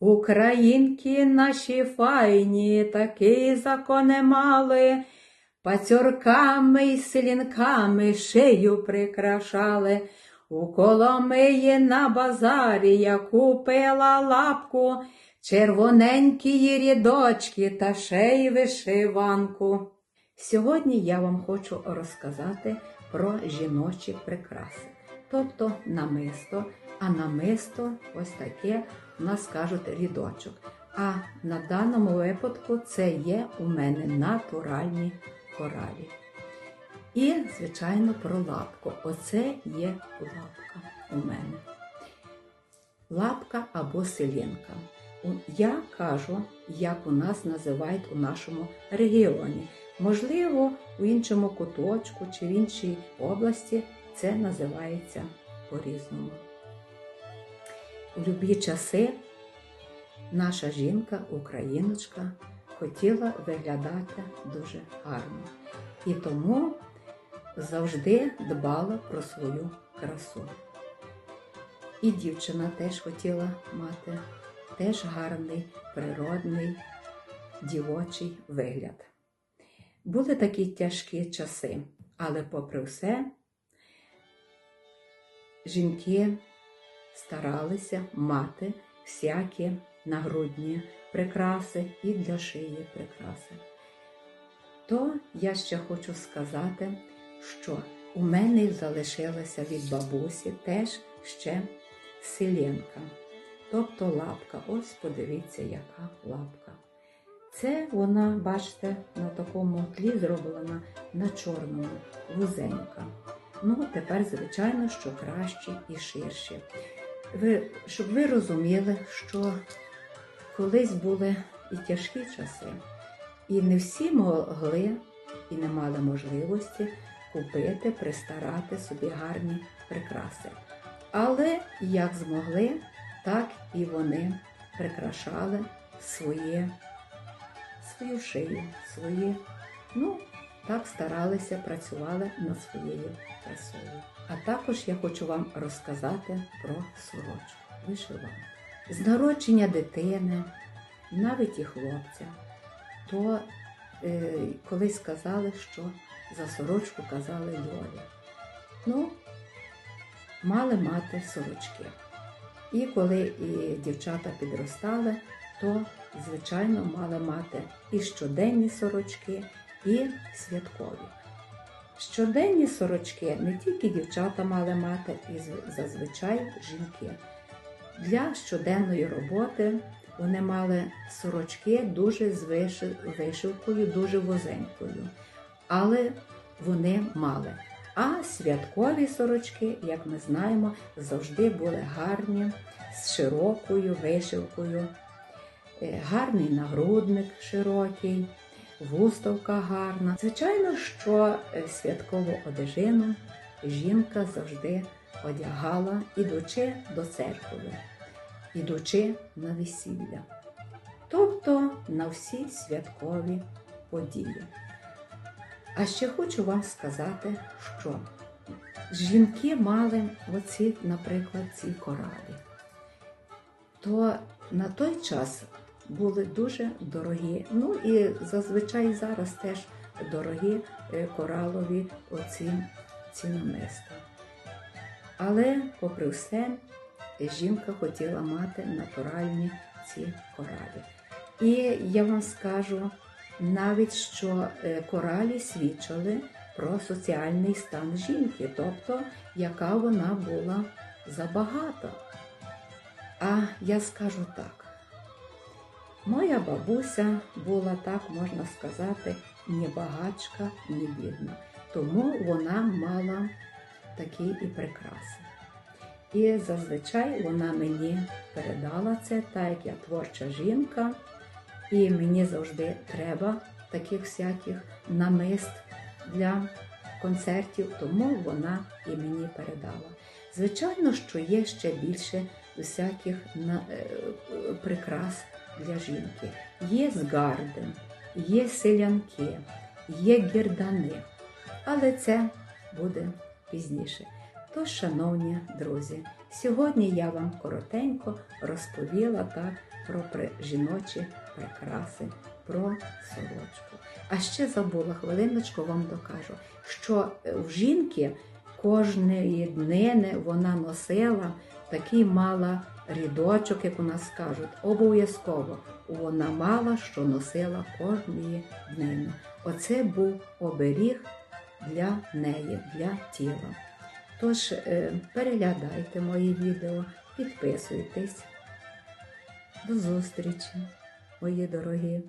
Українки наші файні, такі закони мали, пацюрками й селінками шию прикрашали. У Коломиї на базарі я купила лапку, червоненькі рідочки та ще вишиванку. Сьогодні я вам хочу розказати про жіночі прикраси, тобто намисто, а намисто ось таке у нас кажуть рідочок. А на даному випадку це є у мене натуральні коралі. І, звичайно, про лапку. Оце є лапка у мене. Лапка або селінка. Я кажу, як у нас називають у нашому регіоні. Можливо, у іншому куточку чи в іншій області це називається по-різному. У любі часи наша жінка, україночка, хотіла виглядати дуже гарно. І тому завжди дбала про свою красу. І дівчина теж хотіла мати теж гарний природний дівочий вигляд. Були такі тяжкі часи, але, попри все, жінки старалися мати всякі нагрудні прикраси і для шиї прикраси. То я ще хочу сказати, що у мене залишилася від бабусі теж ще селенка, тобто лапка. Ось подивіться, яка лапка. Це вона, бачите, на такому тлі зроблена на чорному, вузенька. Ну, тепер, звичайно, що краще і ширше. Ви, щоб ви розуміли, що колись були і тяжкі часи, і не всі могли і не мали можливості купити, пристарати собі гарні прикраси. Але як змогли, так і вони прикрашали своє, свою шию, свої, ну, так старалися, працювали над своєю красою. А також я хочу вам розказати про сорочку, вишиванку. З народження дитини, навіть і хлопця, то е, колись казали, що за сорочку казали Льолі. Ну, мали мати сорочки. І коли і дівчата підростали, то, звичайно, мали мати і щоденні сорочки, і святкові. Щоденні сорочки не тільки дівчата мали мати, і зазвичай жінки. Для щоденної роботи вони мали сорочки дуже з вишивкою, дуже возенькою. Але вони мали. А святкові сорочки, як ми знаємо, завжди були гарні, з широкою вишивкою, е, гарний нагрудник широкий, вуставка гарна. Звичайно, що е, святкову одежину жінка завжди одягала, ідучи до церкви, ідучи на весілля, тобто на всі святкові події. А ще хочу вам сказати, що жінки мали оці, наприклад, ці коралі, то на той час були дуже дорогі, ну і зазвичай зараз теж дорогі е, коралові оці ці намиста. Але, попри все, жінка хотіла мати натуральні ці коралі. І я вам скажу, навіть що е, коралі свідчили про соціальний стан жінки, тобто яка вона була забагата. А я скажу так, моя бабуся була, так можна сказати, ні багачка, ні бідна, тому вона мала такі і прикраси. І зазвичай вона мені передала це, так як я творча жінка. І мені завжди треба таких всяких намист для концертів, тому вона і мені передала. Звичайно, що є ще більше всяких е, прикрас для жінки. Є згарди, є селянки, є гірдани, але це буде пізніше. Тож, шановні друзі, сьогодні я вам коротенько розповіла так про жіночі прикраси, про сорочку. А ще забула хвилиночку вам докажу, що е, в жінки кожної днини вона носила такий мала рідочок, як у нас кажуть, обов'язково. Вона мала, що носила кожної днини. Оце був оберіг для неї, для тіла. Тож е, переглядайте мої відео, підписуйтесь. До зустрічі, мої дорогі!